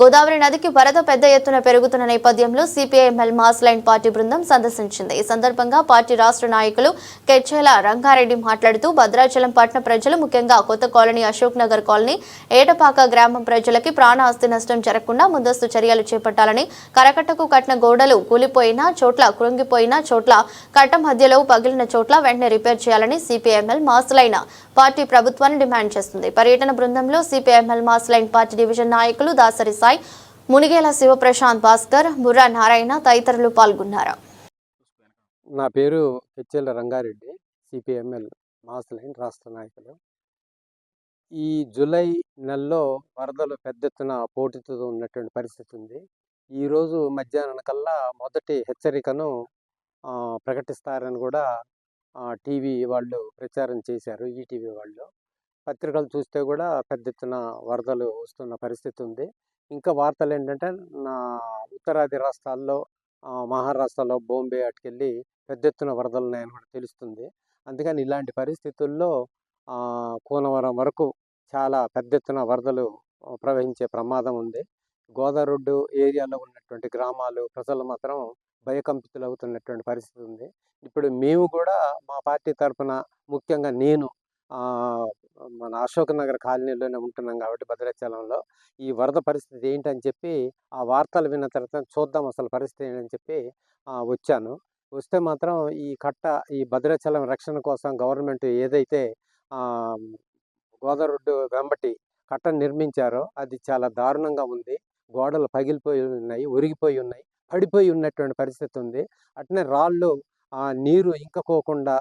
గోదావరి నదికి వరద పెద్ద ఎత్తున పెరుగుతున్న నేపథ్యంలో సిపిఐఎంఎల్ మాస్ లైన్ పార్టీ బృందం సందర్శించింది. ఈ సందర్భంగా పార్టీ రాష్ట్ర నాయకులు కెచ్చేల రంగారెడ్డి మాట్లాడుతూ భద్రాచలం పట్టణ ప్రజలు ముఖ్యంగా కొత్త కాలనీ అశోక్ నగర్ కాలనీ ఏటపాక గ్రామం ప్రజలకి ప్రాణ ఆస్తి నష్టం జరగకుండా ముందస్తు చర్యలు చేపట్టాలని కరకట్టకు కట్టిన గోడలు కూలిపోయిన చోట్ల కృంగిపోయిన చోట్ల కట్ట మధ్యలో పగిలిన చోట్ల వెంటనే రిపేర్ చేయాలని సిపిఐఎంఎల్ మాస్ లైన్ పార్టీ ప్రభుత్వాన్ని డిమాండ్ చేస్తుంది. పర్యటన బృందంలో CPIML mass line party division నాయకులు దాసరి సాయి మునిగేల శివప్రశాంత్ భాస్కర్ బుర్రా నారాయణ తదితరులు పాల్గొన్నారు. నా పేరు HL Rangareddy CPML mass line రాష్ట్ర నాయకులు. ఈ జూలై నెలలో వరదలు పెద్ద ఎత్తున పోటీతో ఉన్నటువంటి పరిస్థితి ఉంది. ఈరోజు మధ్యాహ్నం కల్లా మొదటి హెచ్చరికను ప్రకటిస్తారని కూడా టీవీ వాళ్ళు ప్రచారం చేశారు ఈటీవీ వాళ్ళు. పత్రికలు చూస్తే కూడా పెద్ద ఎత్తున వరదలు వస్తున్న పరిస్థితి ఉంది. ఇంకా వార్తలు ఏంటంటే నా ఉత్తరాది రాష్ట్రాల్లో మహారాష్ట్రలో బాంబే అటుకెళ్ళి పెద్ద ఎత్తున వరదలు ఉన్నాయని కూడా తెలుస్తుంది. అందుకని ఇలాంటి పరిస్థితుల్లో కోనవరం వరకు చాలా పెద్ద ఎత్తున వరదలు ప్రవహించే ప్రమాదం ఉంది. గోదావరి ఏరియాలో ఉన్నటువంటి గ్రామాలు ప్రజలు మాత్రం భయకంపితులు అవుతున్నటువంటి పరిస్థితి ఉంది. ఇప్పుడు మేము కూడా మా పార్టీ తరఫున ముఖ్యంగా నేను మన అశోక్ నగర్ కాలనీలోనే ఉంటున్నాం కాబట్టి భద్రాచలంలో. ఈ వరద పరిస్థితి ఏంటని చెప్పి ఆ వార్తలు విన్న తర్వాత చూద్దాం అసలు పరిస్థితి ఏంటని చెప్పి వచ్చాను. వస్తే మాత్రం ఈ కట్ట ఈ భద్రాచలం రక్షణ కోసం గవర్నమెంట్ ఏదైతే గోదావరి రోడ్డు వెంబటి కట్ట నిర్మించారో అది చాలా దారుణంగా ఉంది. గోడలు పగిలిపోయి ఉన్నాయి ఒరిగిపోయి ఉన్నాయి పడిపోయి ఉన్నటువంటి పరిస్థితి ఉంది. అట్నే రాళ్ళు నీరు ఇంకపోకుండా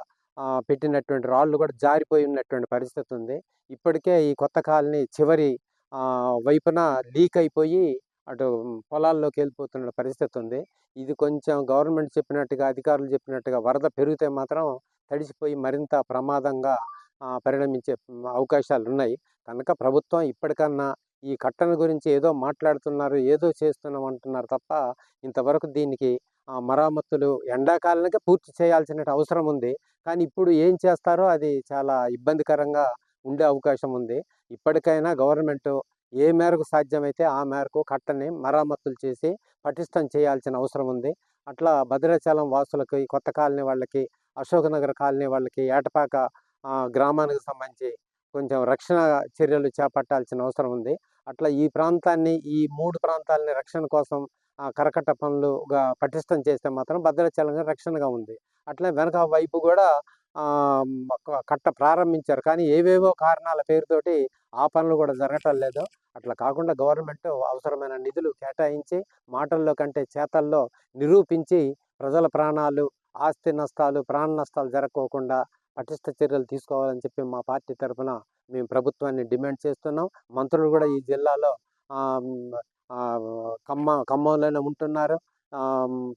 పెట్టినటువంటి రాళ్ళు కూడా జారిపోయి ఉన్నటువంటి పరిస్థితి ఉంది. ఇప్పటికే ఈ కొత్త కాలనీ చివరి వైపున లీక్ అయిపోయి అటు పొలాల్లోకి వెళ్ళిపోతున్న పరిస్థితి ఉంది. ఇది కొంచెం గవర్నమెంట్ చెప్పినట్టుగా అధికారులు చెప్పినట్టుగా వరద పెరిగితే మాత్రం తడిసిపోయి మరింత ప్రమాదంగా పరిణమించే అవకాశాలు ఉన్నాయి. కనుక ప్రభుత్వం ఇప్పటికన్నా ఈ కట్టన గురించి ఏదో మాట్లాడుతున్నారు ఏదో చేస్తున్నాం అంటున్నారు తప్ప ఇంతవరకు దీనికి మరమ్మతులు ఎండాకాలానికి పూర్తి చేయాల్సిన అవసరం ఉంది. కానీ ఇప్పుడు ఏం చేస్తారో అది చాలా ఇబ్బందికరంగా ఉండే అవకాశం ఉంది. ఇప్పటికైనా గవర్నమెంట్ ఏ మేరకు సాధ్యమైతే ఆ మేరకు కట్టని మరమ్మతులు చేసి పటిష్టం చేయాల్సిన అవసరం ఉంది. అట్లా భద్రాచలం వాసులకి కొత్త కాలనీ వాళ్ళకి అశోక్నగర్ కాలనీ వాళ్ళకి ఏటపాక గ్రామానికి సంబంధించి కొంచెం రక్షణ చర్యలు చేపట్టాల్సిన అవసరం ఉంది. అట్లా ఈ ప్రాంతాన్ని ఈ మూడు ప్రాంతాలని రక్షణ కోసం కరకట్ట పనులుగా పటిష్టం చేస్తే మాత్రం భద్రాచలంగా రక్షణగా ఉంది. అట్లే వెనక వైపు కూడా కట్ట ప్రారంభించారు. కానీ ఏవేవో కారణాల పేరుతోటి ఆ పనులు కూడా జరగటం లేదు. అట్లా కాకుండా గవర్నమెంట్ అవసరమైన నిధులు కేటాయించి మాటల్లో కంటే చేతల్లో నిరూపించి ప్రజల ప్రాణాలు ఆస్తి నష్టాలు ప్రాణ నష్టాలు జరగకోకుండా పటిష్ట చర్యలు తీసుకోవాలని చెప్పి మా పార్టీ తరఫున మేము ప్రభుత్వాన్ని డిమాండ్ చేస్తున్నాం. మంత్రులు కూడా ఈ జిల్లాలో ఖమ్మ ఖమ్మంలోనే ఉంటున్నారు.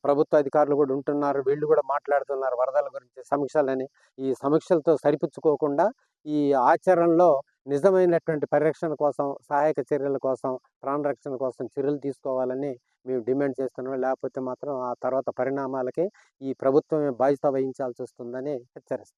ప్రభుత్వ అధికారులు కూడా ఉంటున్నారు. వీళ్ళు కూడా మాట్లాడుతున్నారు వరదల గురించి సమీక్షలని. ఈ సమీక్షలతో సరిపుచ్చుకోకుండా ఈ ఆచరణలో నిజమైనటువంటి పరిరక్షణ కోసం సహాయక చర్యల కోసం ప్రాణ రక్షణ కోసం చర్యలు తీసుకోవాలని మేము డిమాండ్ చేస్తున్నాం. లేకపోతే మాత్రం ఆ తర్వాత పరిణామాలకి ఈ ప్రభుత్వమే బాధ్యత వహించాల్సి వస్తుందని హెచ్చరిస్తాం.